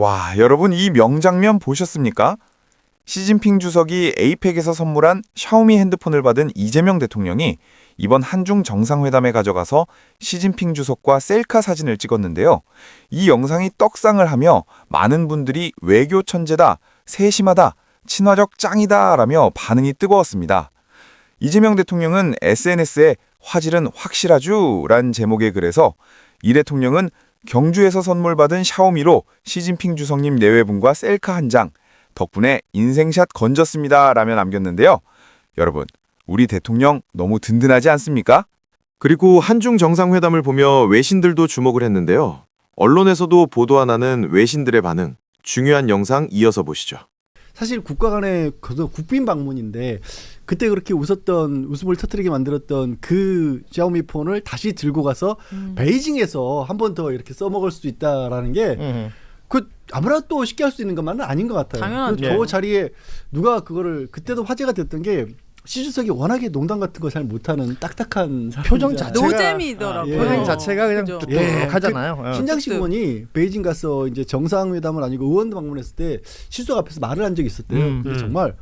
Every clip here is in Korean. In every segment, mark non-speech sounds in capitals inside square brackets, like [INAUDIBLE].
와, 여러분 이 명장면 보셨습니까? 시진핑 주석이 에이펙에서 선물한 샤오미 핸드폰을 받은 이재명 대통령이 이번 한중 정상회담에 가져가서 시진핑 주석과 셀카 사진을 찍었는데요. 이 영상이 떡상을 하며 많은 분들이 외교 천재다, 세심하다, 친화적 짱이다 라며 반응이 뜨거웠습니다. 이재명 대통령은 SNS에 화질은 확실하죠? 란 제목의 글에서 이 대통령은 경주에서 선물 받은 샤오미로 시진핑 주석님 내외분과 셀카 한 장, 덕분에 인생샷 건졌습니다. 라며 남겼는데요. 여러분, 우리 대통령 너무 든든하지 않습니까? 그리고 한중 정상회담을 보며 외신들도 주목을 했는데요. 언론에서도 보도 안 하는 외신들의 반응. 중요한 영상 이어서 보시죠. 사실 국가 간의 그 국빈 방문인데 그때 그렇게 웃었던 웃음을 터뜨리게 만들었던 그 샤오미 폰을 다시 들고 가서 베이징에서 한 번 더 이렇게 써먹을 수 있다라는 게 음. 그 아무나 또 쉽게 할 수 있는 것만은 아닌 것 같아요. 당연하죠. 그저 예. 자리에 누가 그거를 그때도 화제가 됐던 게 시주석이 워낙에 농담 같은 거 잘 못하는 딱딱한 사람. 표정 자체가- 노잼이더라고요. 예. 표정 자체가 그냥 그죠. 뚝뚝하잖아요. 어. 신장식 뚝뚝. 의원이 베이징 가서 이제 정상회담을 아니고 의원 방문했을 때 시주석 앞에서 말을 한 적이 있었대요. 음, 근데 음. 정말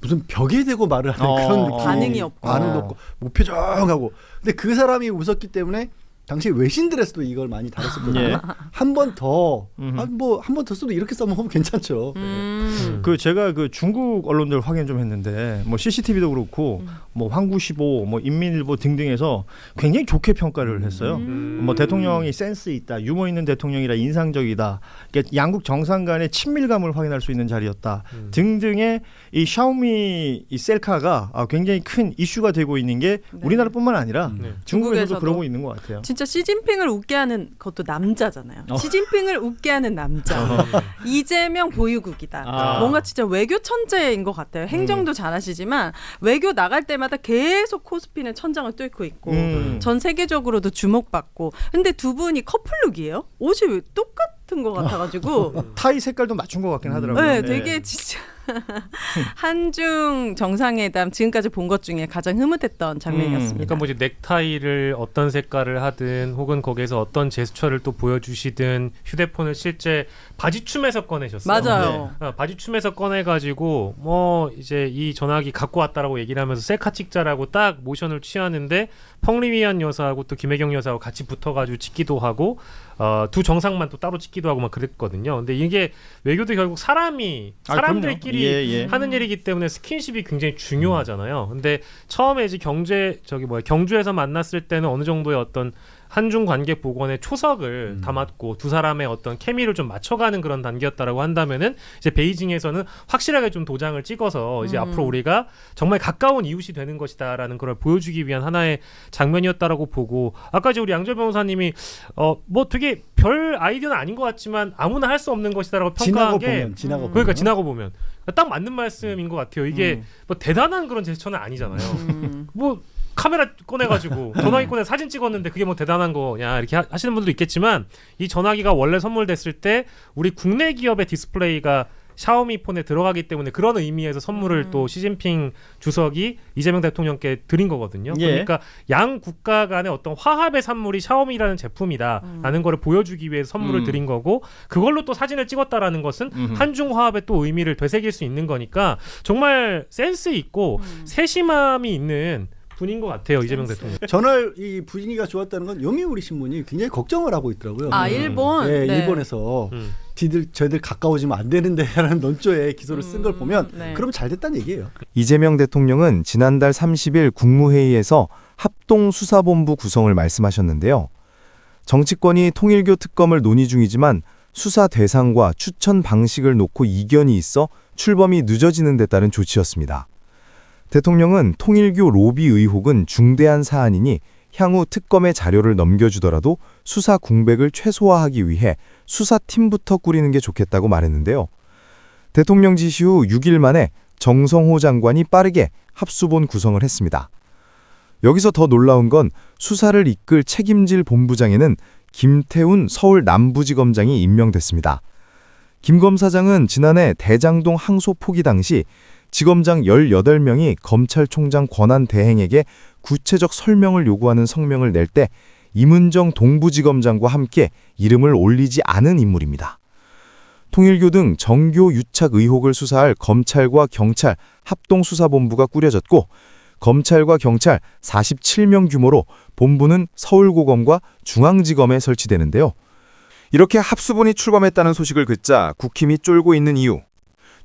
무슨 벽에 대고 말을 하는 어, 그런 어. 느낌. 반응이 없고. 반응도 어. 없고 무표정하고. 근데 그 사람이 웃었기 때문에 당시 외신들에서도 이걸 많이 다뤘었거든요. 예. 한번 더. 아, 뭐한 번 더 써도 이렇게 써먹으면 [LAUGHS] 괜찮죠. 음. 그 제가 그 중국 언론들 확인 좀 했는데 뭐 CCTV도 그렇고 뭐 황구시보, 뭐 인민일보 등등에서 굉장히 좋게 평가를 했어요. 음. 뭐 대통령이 센스 있다, 유머 있는 대통령이라 인상적이다. 그러니까 양국 정상 간의 친밀감을 확인할 수 있는 자리였다. 등등의 이 샤오미 이 셀카가 아, 굉장히 큰 이슈가 되고 있는 게 네. 우리나라뿐만 아니라 네. 중국에서도 중국에서도. 그러고 있는 것 같아요. 진짜 시진핑을 웃게 하는 것도 남자잖아요. 어. 시진핑을 웃게 하는 남자. 이재명 보유국이다. 아. 뭔가 진짜 외교 천재인 것 같아요. 행정도 잘하시지만 외교 나갈 때마다 계속 코스피는 천장을 뚫고 있고 음. 전 세계적으로도 주목받고. 근데 두 분이 커플룩이에요? 옷이 왜 똑같은 것 같아가지고. [LAUGHS] 타이 색깔도 맞춘 것 같긴 하더라고요. 네, 되게 진짜 [LAUGHS] 한중 정상회담 지금까지 본 것 중에 가장 흐뭇했던 장면이었습니다. 그러니까 뭐 넥타이를 어떤 색깔을 하든 혹은 거기에서 어떤 제스처를 또 보여주시든 휴대폰을 실제 바지춤에서 꺼내셨어요. 맞아요. 어, 바지춤에서 꺼내가지고 뭐 이제 이 전화기 갖고 왔다라고 얘기를 하면서 셀카 찍자라고 딱 모션을 취하는데 펑리위안 여사하고 또 김혜경 여사하고 같이 붙어가지고 찍기도 하고 어, 두 정상만 또 따로 찍기도 하고 막 그랬거든요. 근데 이게 외교도 결국 사람이 아, 사람들끼리 그럼요. 예, 예. 하는 일이기 때문에 스킨십이 굉장히 중요하잖아요. 근데 처음에 이제 경제 저기 뭐야 경주에서 만났을 때는 어느 정도의 어떤 한중 관계 복원의 초석을 담았고 두 사람의 어떤 케미를 좀 맞춰가는 그런 단계였다라고 한다면은 이제 베이징에서는 확실하게 좀 도장을 찍어서 이제 음. 앞으로 우리가 정말 가까운 이웃이 되는 것이다라는 걸 보여주기 위한 하나의 장면이었다라고 보고 아까 이제 우리 양절 변호사님이 어 뭐 되게 별 아이디어는 아닌 것 같지만 아무나 할 수 없는 것이다라고 지나고 평가한 게 보면 지나고 음. 보면. 그러니까 지나고 보면 딱 맞는 말씀인 것 같아요. 이게 음. 뭐 대단한 그런 제스처는 아니잖아요. 음. [LAUGHS] 뭐 카메라 꺼내가지고 전화기 꺼내 사진 찍었는데 그게 뭐 대단한 거냐 이렇게 하- 하시는 분들도 있겠지만 이 전화기가 원래 선물됐을 때 우리 국내 기업의 디스플레이가 샤오미 폰에 들어가기 때문에 그런 의미에서 선물을 음. 또 시진핑 주석이 이재명 대통령께 드린 거거든요. 예. 그러니까 양 국가 간의 어떤 화합의 산물이 샤오미라는 제품이다라는 거를 보여주기 위해서 선물을 음. 드린 거고 그걸로 또 사진을 찍었다라는 것은 음흠. 한중 화합의 또 의미를 되새길 수 있는 거니까 정말 센스 있고 음. 세심함이 있는 분인 것 같아요 이재명 센스. 대통령. 전날 이 분위기가 좋았다는 건 요미우리 신문이 굉장히 걱정을 하고 있더라고요. 아 음. 일본. 예, 네. 일본에서 음. 지들 저희들 가까워지면 안 되는데라는 [LAUGHS] 논조에 기소를 쓴걸 음, 보면 네. 그럼 잘 됐다는 얘기예요. 이재명 대통령은 지난달 30일 국무회의에서 합동수사본부 구성을 말씀하셨는데요. 정치권이 통일교 특검을 논의 중이지만 수사 대상과 추천 방식을 놓고 이견이 있어 출범이 늦어지는 데 따른 조치였습니다. 대통령은 통일교 로비 의혹은 중대한 사안이니 향후 특검의 자료를 넘겨주더라도 수사 공백을 최소화하기 위해 수사팀부터 꾸리는 게 좋겠다고 말했는데요. 대통령 지시 후 6일 만에 정성호 장관이 빠르게 합수본 구성을 했습니다. 여기서 더 놀라운 건 수사를 이끌 책임질 본부장에는 김태훈 서울 남부지검장이 임명됐습니다. 김 검사장은 지난해 대장동 항소 포기 당시 지검장 18명이 검찰총장 권한 대행에게 구체적 설명을 요구하는 성명을 낼때 이문정 동부지검장과 함께 이름을 올리지 않은 인물입니다. 통일교 등 정교 유착 의혹을 수사할 검찰과 경찰 합동수사본부가 꾸려졌고 검찰과 경찰 47명 규모로 본부는 서울고검과 중앙지검에 설치되는데요. 이렇게 합수본이 출범했다는 소식을 듣자 국힘이 쫄고 있는 이유.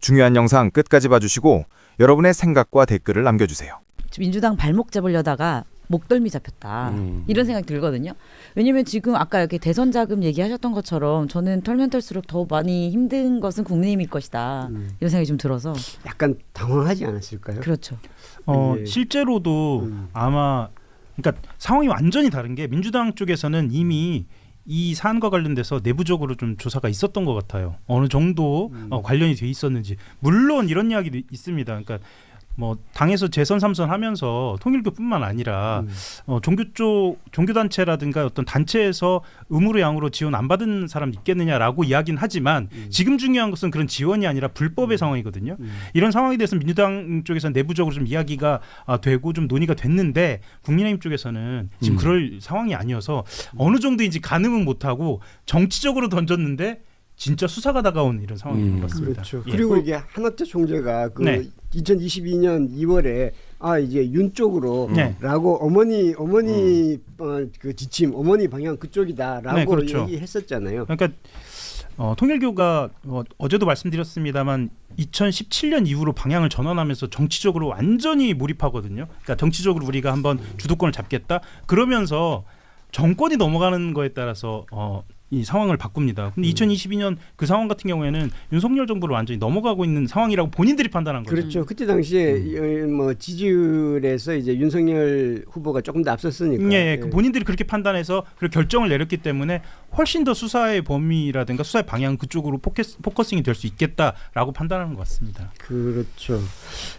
중요한 영상 끝까지 봐주시고 여러분의 생각과 댓글을 남겨주세요. 민주당 발목 잡으려다가 목덜미 잡혔다 음. 이런 생각이 들거든요. 왜냐면 지금 아까 이렇게 대선 자금 얘기하셨던 것처럼 저는 털면 털수록 더 많이 힘든 것은 국민의힘일 것이다 음. 이런 생각이 좀 들어서 약간 당황하지 않았을까요? 그렇죠. 어, 예. 실제로도 음. 아마 그러니까 상황이 완전히 다른 게 민주당 쪽에서는 이미 이 사안과 관련돼서 내부적으로 좀 조사가 있었던 것 같아요. 어느 정도 음. 어, 관련이 돼 있었는지 물론 이런 이야기도 있습니다. 그러니까 뭐 당에서 재선 삼선 하면서 통일교뿐만 아니라 음. 어, 종교 쪽 종교 단체라든가 어떤 단체에서 의무로 양으로 지원 안 받은 사람 있겠느냐라고 이야기는 하지만 지금 중요한 것은 그런 지원이 아니라 불법의 상황이거든요. 음. 이런 상황에 대해서 민주당 쪽에서 내부적으로 좀 이야기가 아, 되고 좀 논의가 됐는데 국민의힘 쪽에서는 지금 음. 그럴 상황이 아니어서 어느 정도인지 가늠은 못하고 정치적으로 던졌는데 진짜 수사가 다가온 이런 상황인 음. 것 같습니다. 그렇죠. 예. 그리고 이게 하나태 총재가 그 네. 2022년 2월에 아 이제 윤 쪽으로라고 네. 어머니 어머니 어, 그 지침 어머니 방향 그쪽이다라고 네, 그렇죠. 얘기했었잖아요. 그러니까 어, 통일교가 어, 어제도 말씀드렸습니다만 2017년 이후로 방향을 전환하면서 정치적으로 완전히 몰입하거든요. 그러니까 정치적으로 우리가 한번 주도권을 잡겠다. 그러면서 정권이 넘어가는 거에 따라서 어, 이 상황을 바꿉니다. 근데 2022년 그 상황 같은 경우에는 윤석열 정부를 완전히 넘어가고 있는 상황이라고 본인들이 판단한 거죠. 그렇죠. 그때 당시에 이, 뭐 지지율에서 이제 윤석열 후보가 조금 더 앞섰으니까. 예, 예. 그 본인들이 그렇게 판단해서 그 결정을 내렸기 때문에 훨씬 더 수사의 범위라든가 수사의 방향 그쪽으로 포커스, 포커싱이 될 수 있겠다라고 판단하는 것 같습니다. 그렇죠.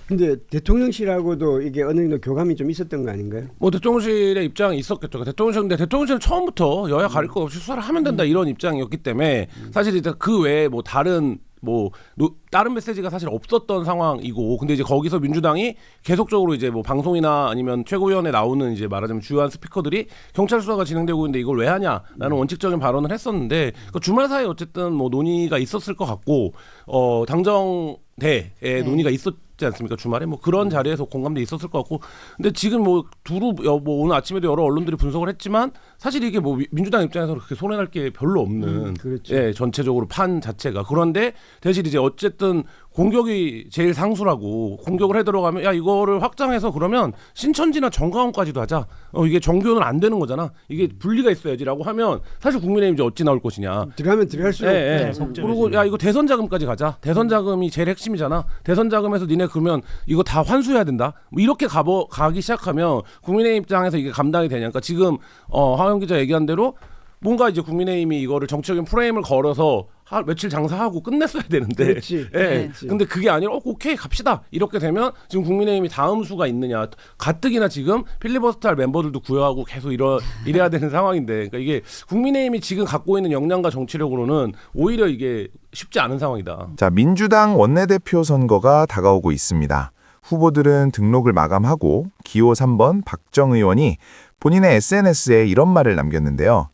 근데 대통령실하고도 이게 어느 정도 교감이 좀 있었던 거 아닌가요? 뭐 대통령실의 입장이 있었겠죠. 그러니까 대통령실 근데 대통령실은 처음부터 여야 가릴 것 없이 수사를 하면 된다 이런 입장이었기 때문에 사실 이제 그 외에 뭐 다른 뭐 노- 다른 메시지가 사실 없었던 상황이고 근데 이제 거기서 민주당이 계속적으로 이제 뭐 방송이나 아니면 최고위원회 나오는 이제 말하자면 주요한 스피커들이 경찰 수사가 진행되고 있는데 이걸 왜 하냐라는 원칙적인 발언을 했었는데 그 주말 사이에 어쨌든 뭐 논의가 있었을 것 같고 어 당정대에 논의가 있었 지 않습니까? 주말에 뭐 그런 자리에서 공감대 있었을 것 같고. 근데 지금 뭐 두루 여- 뭐 오늘 아침에도 여러 언론들이 분석을 했지만 사실 이게 뭐 미- 민주당 입장에서 그렇게 손해날 게 별로 없는 음, 그렇죠. 예, 전체적으로 판 자체가. 그런데 대신 이제 어쨌든 공격이 제일 상수라고 공격을 해 들어가면 야 이거를 확장해서 그러면 신천지나 정가원까지도 하자. 어 이게 정교는 안 되는 거잖아. 이게 분리가 있어야지라고 하면 사실 국민의힘 이제 어찌 나올 것이냐. 들어가면 들어갈수록 예, 예. 네, 그리고 야 이거 대선 자금까지 가자. 대선 자금이 제일 핵심이잖아. 대선 자금에서 니네 그러면 이거 다 환수해야 된다. 뭐 이렇게 가버 가기 시작하면 국민의힘 입장에서 이게 감당이 되냐. 그러니까 지금 어 하영 기자 얘기한 대로 뭔가 이제 국민의힘이 이거를 정치적인 프레임을 걸어서 하, 며칠 장사하고 끝냈어야 되는데 그렇지. 예. 네. 근데 그게 아니라 어, 오케이 갑시다. 이렇게 되면 지금 국민의힘이 다음 수가 있느냐. 가뜩이나 지금 필리버스터 할 멤버들도 구여하고 계속 이러 이래야 되는 상황인데 그러니까 이게 국민의힘이 지금 갖고 있는 역량과 정치력으로는 오히려 이게 쉽지 않은 상황이다. 자, 민주당 원내대표 선거가 다가오고 있습니다. 후보들은 등록을 마감하고 기호 3번 박정 의원이 본인의 SNS에 이런 말을 남겼는데요.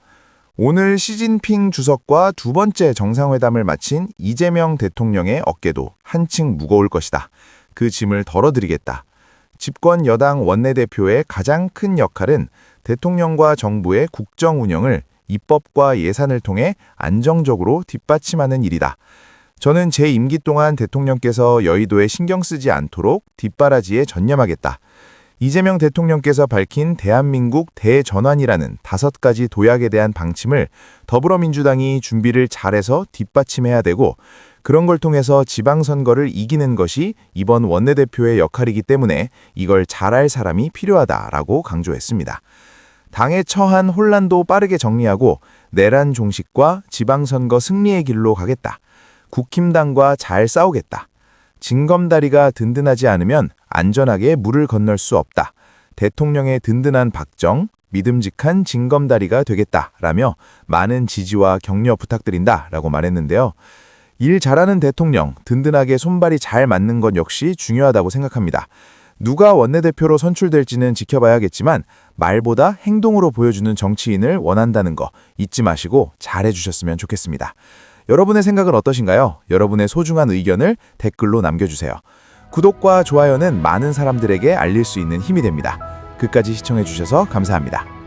오늘 시진핑 주석과 두 번째 정상회담을 마친 이재명 대통령의 어깨도 한층 무거울 것이다. 그 짐을 덜어드리겠다. 집권 여당 원내대표의 가장 큰 역할은 대통령과 정부의 국정 운영을 입법과 예산을 통해 안정적으로 뒷받침하는 일이다. 저는 제 임기 동안 대통령께서 여의도에 신경 쓰지 않도록 뒷바라지에 전념하겠다. 이재명 대통령께서 밝힌 대한민국 대전환이라는 다섯 가지 도약에 대한 방침을 더불어민주당이 준비를 잘해서 뒷받침해야 되고 그런 걸 통해서 지방선거를 이기는 것이 이번 원내대표의 역할이기 때문에 이걸 잘할 사람이 필요하다라고 강조했습니다. 당의 처한 혼란도 빠르게 정리하고 내란 종식과 지방선거 승리의 길로 가겠다. 국힘당과 잘 싸우겠다. 징검다리가 든든하지 않으면 안전하게 물을 건널 수 없다. 대통령의 든든한 박정, 믿음직한 징검다리가 되겠다라며 많은 지지와 격려 부탁드린다라고 말했는데요. 일 잘하는 대통령, 든든하게 손발이 잘 맞는 것 역시 중요하다고 생각합니다. 누가 원내대표로 선출될지는 지켜봐야겠지만 말보다 행동으로 보여주는 정치인을 원한다는 거 잊지 마시고 잘해주셨으면 좋겠습니다. 여러분의 생각은 어떠신가요? 여러분의 소중한 의견을 댓글로 남겨주세요. 구독과 좋아요는 많은 사람들에게 알릴 수 있는 힘이 됩니다. 끝까지 시청해주셔서 감사합니다.